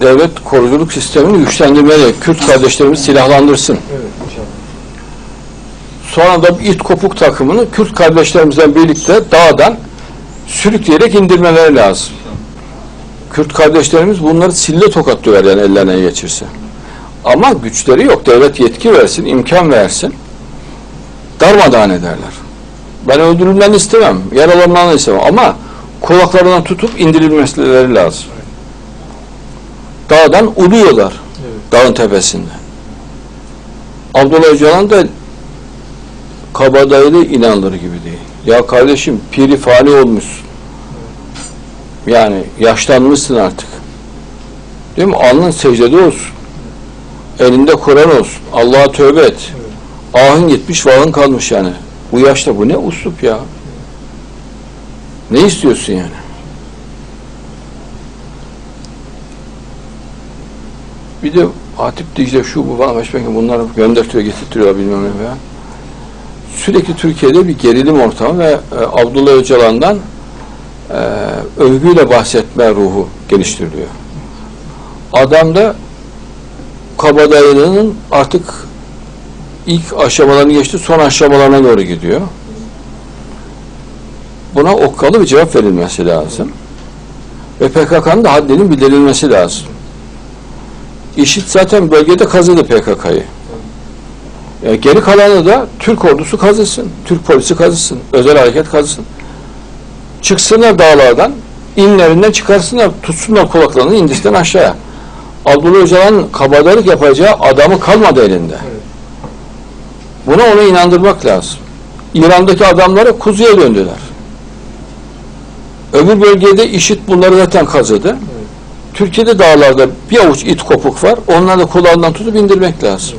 devlet koruculuk sistemini güçlendirmeli. Kürt kardeşlerimiz silahlandırsın. Evet inşallah. Sonra da it kopuk takımını Kürt kardeşlerimizle birlikte dağdan sürükleyerek indirmeleri lazım. Kürt kardeşlerimiz bunları sille tokat döver yani ellerine geçirse. Ama güçleri yok. Devlet yetki versin, imkan versin. Darmadağın ederler. Ben öldürülmelerini istemem. Yaralanmalarını istemem. Ama kulaklarından tutup indirilmeleri lazım. Dağdan uluyorlar. Evet. Dağın tepesinde. Abdullah Öcalan da kabadayılı inanılır gibi değil. Ya kardeşim piri fani olmuşsun. Yani yaşlanmışsın artık. Değil mi? Alnın secdede olsun. Elinde Kur'an olsun. Allah'a tövbe et. Ahın gitmiş, vahın kalmış yani. Bu yaşta bu ne uslup ya? Ne istiyorsun yani? Bir de Hatip Dicle şu bu falan başbakan bunları göndertiyor getirtiyor bilmem ne falan. Sürekli Türkiye'de bir gerilim ortamı ve e, Abdullah Öcalan'dan e, övgüyle bahsetme ruhu geliştiriliyor. Adam da kabadayılığının artık ilk aşamalarını geçti, son aşamalarına doğru gidiyor. Buna okkalı bir cevap verilmesi lazım. Ve PKK'nın da haddinin bildirilmesi lazım. İşit zaten bölgede kazıdı PKK'yı. Yani geri kalanı da Türk ordusu kazısın, Türk polisi kazısın, özel hareket kazısın. Çıksınlar dağlardan, inlerinden çıkarsınlar, tutsunlar kulaklarını indisten aşağıya. Abdullah Öcalan'ın kabadayılık yapacağı adamı kalmadı elinde. Buna onu inandırmak lazım. İran'daki adamları kuzuya döndüler. Öbür bölgede işit bunları zaten kazıdı. Türkiye'de dağlarda bir avuç it kopuk var. Onları da kulağından tutup indirmek lazım.